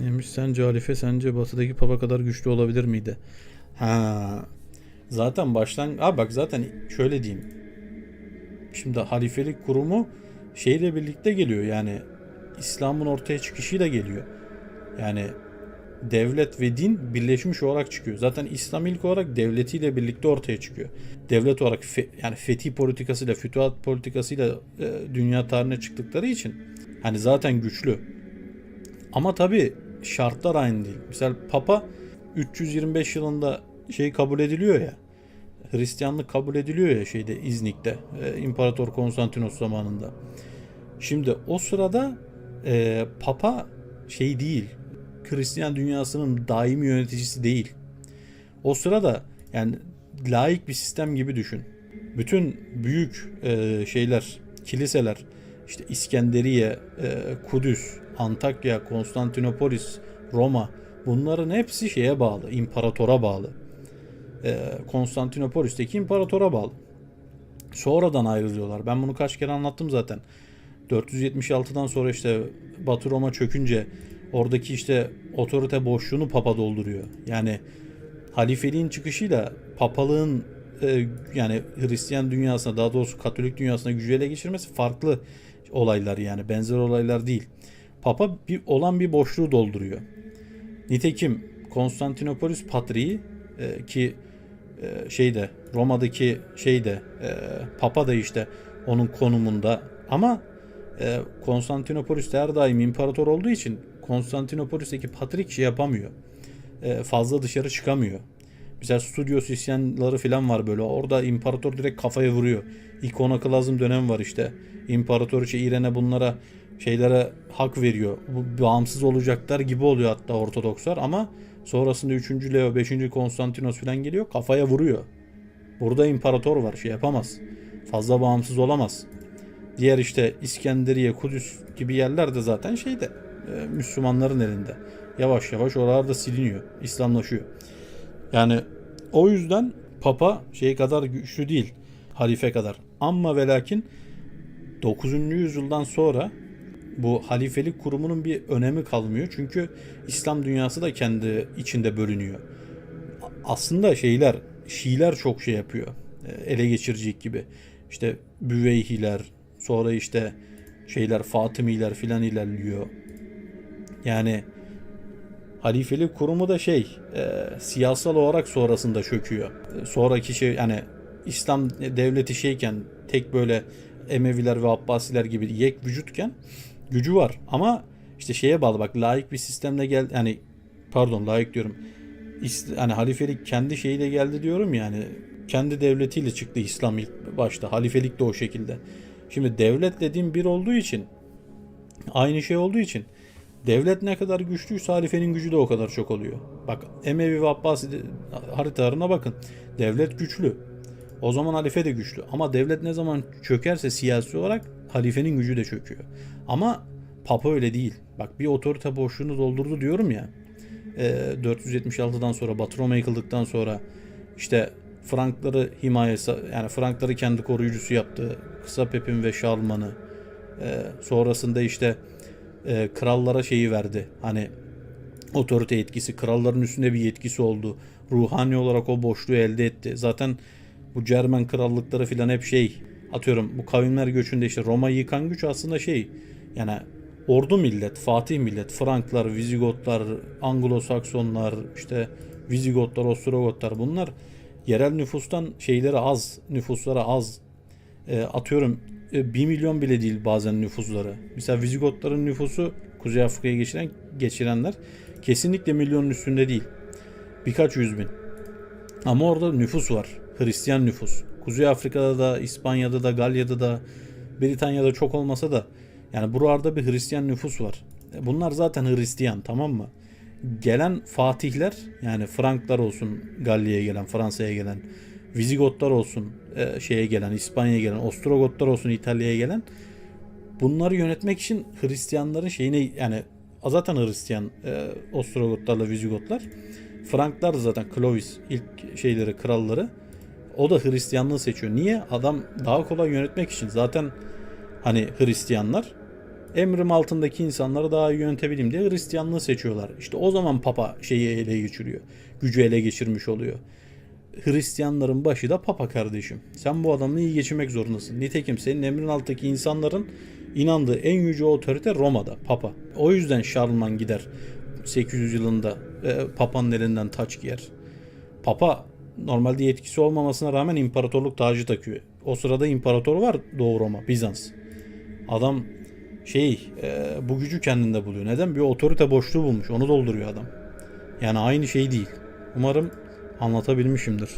Neymiş sence halife sence batıdaki papa kadar güçlü olabilir miydi? Ha. Zaten baştan Aa bak zaten şöyle diyeyim. Şimdi halifelik kurumu şeyle birlikte geliyor yani İslam'ın ortaya çıkışıyla geliyor. Yani devlet ve din birleşmiş olarak çıkıyor. Zaten İslam ilk olarak devletiyle birlikte ortaya çıkıyor. Devlet olarak fe- yani fetih politikasıyla, fütuhat politikasıyla e, dünya tarihine çıktıkları için hani zaten güçlü. Ama tabii şartlar aynı değil. Mesela Papa 325 yılında şey kabul ediliyor ya. Hristiyanlık kabul ediliyor ya şeyde İznik'te. e, İmparator Konstantinos zamanında. Şimdi o sırada e, Papa şey değil. Hristiyan dünyasının daimi yöneticisi değil. O sırada yani laik bir sistem gibi düşün. Bütün büyük e, şeyler, kiliseler, işte İskenderiye, e, Kudüs, Antakya, Konstantinopolis, Roma bunların hepsi şeye bağlı, imparatora bağlı. E, Konstantinopolis'teki imparatora bağlı. Sonradan ayrılıyorlar. Ben bunu kaç kere anlattım zaten. 476'dan sonra işte Batı Roma çökünce oradaki işte otorite boşluğunu papa dolduruyor. Yani halifeliğin çıkışıyla papalığın e, yani Hristiyan dünyasına daha doğrusu Katolik dünyasına gücü ele geçirmesi farklı olaylar yani benzer olaylar değil. Papa bir olan bir boşluğu dolduruyor. Nitekim Konstantinopolis Patriği e, ki e, şeyde Roma'daki şeyde e, Papa da işte onun konumunda ama e, Konstantinopolis her daim imparator olduğu için Konstantinopolis'teki Patrik şey yapamıyor. E, fazla dışarı çıkamıyor. Mesela Studios isyanları falan var böyle. Orada imparator direkt kafaya vuruyor. İkonoklazm dönem var işte. İmparatoriçe İrene bunlara şeylere hak veriyor. Bu bağımsız olacaklar gibi oluyor hatta Ortodokslar ama sonrasında 3. Leo 5. Konstantinos falan geliyor kafaya vuruyor. Burada imparator var şey yapamaz. Fazla bağımsız olamaz. Diğer işte İskenderiye, Kudüs gibi yerler de zaten şeyde e, Müslümanların elinde. Yavaş yavaş oralarda siliniyor. İslamlaşıyor. Yani o yüzden Papa şey kadar güçlü değil. Halife kadar. Ama ve lakin 9. yüzyıldan sonra bu halifelik kurumunun bir önemi kalmıyor. Çünkü İslam dünyası da kendi içinde bölünüyor. Aslında şeyler, Şiiler çok şey yapıyor. E, Ele geçirecek gibi. İşte Büveyhiler, sonra işte şeyler Fatımiler filan ilerliyor. Yani halifelik kurumu da şey e, siyasal olarak sonrasında çöküyor. E, sonraki şey yani İslam devleti şeyken tek böyle Emeviler ve Abbasiler gibi yek vücutken gücü var. Ama işte şeye bağlı bak laik bir sistemle gel yani pardon laik diyorum. Hani halifelik kendi şeyiyle geldi diyorum yani kendi devletiyle çıktı İslam ilk başta. Halifelik de o şekilde. Şimdi devlet dediğim bir olduğu için aynı şey olduğu için devlet ne kadar güçlüyse halifenin gücü de o kadar çok oluyor. Bak Emevi ve Abbasi haritalarına bakın. Devlet güçlü. O zaman halife de güçlü. Ama devlet ne zaman çökerse siyasi olarak halifenin gücü de çöküyor. Ama Papa öyle değil. Bak bir otorite boşluğunu doldurdu diyorum ya. E, 476'dan sonra Batı Roma yıkıldıktan sonra işte Frankları himayesi yani Frankları kendi koruyucusu yaptı. Kısa Pepin ve Şarlman'ı. E, sonrasında işte e, krallara şeyi verdi. Hani otorite etkisi, kralların üstünde bir yetkisi oldu. Ruhani olarak o boşluğu elde etti. Zaten bu Cermen krallıkları filan hep şey atıyorum bu kavimler göçünde işte Roma'yı yıkan güç aslında şey yani ordu millet, Fatih millet, Franklar, Vizigotlar, Anglo-Saksonlar, işte Vizigotlar, Ostrogotlar bunlar yerel nüfustan şeyleri az, nüfusları az. E, atıyorum 1 milyon bile değil bazen nüfusları. Mesela Vizigotların nüfusu Kuzey Afrika'ya geçiren geçirenler kesinlikle milyonun üstünde değil. Birkaç yüz bin. Ama orada nüfus var. Hristiyan nüfus. Kuzey Afrika'da da, İspanya'da da, Galya'da da, Britanya'da çok olmasa da yani buralarda bir Hristiyan nüfus var. E, Bunlar zaten Hristiyan tamam mı? Gelen fatihler yani Franklar olsun Galya'ya gelen, Fransa'ya gelen, Vizigotlar olsun e, şeye gelen, İspanya'ya gelen, Ostrogotlar olsun İtalya'ya gelen bunları yönetmek için Hristiyanların şeyini yani zaten Hristiyan e, Ostrogotlarla Vizigotlar. Franklar zaten Clovis ilk şeyleri kralları. O da Hristiyanlığı seçiyor. Niye? Adam daha kolay yönetmek için. Zaten hani Hristiyanlar Emrim altındaki insanları daha iyi yönetebileyim diye Hristiyanlığı seçiyorlar. İşte o zaman Papa şeyi ele geçiriyor. Gücü ele geçirmiş oluyor. Hristiyanların başı da Papa kardeşim. Sen bu adamla iyi geçinmek zorundasın. Nitekim senin emrin altındaki insanların inandığı en yüce otorite Roma'da Papa. O yüzden Şarlman gider 800 yılında e, Papa'nın elinden taç giyer. Papa normalde yetkisi olmamasına rağmen imparatorluk tacı takıyor. O sırada imparator var Doğu Roma, Bizans. Adam şey e, bu gücü kendinde buluyor. Neden? Bir otorite boşluğu bulmuş. Onu dolduruyor adam. Yani aynı şey değil. Umarım anlatabilmişimdir.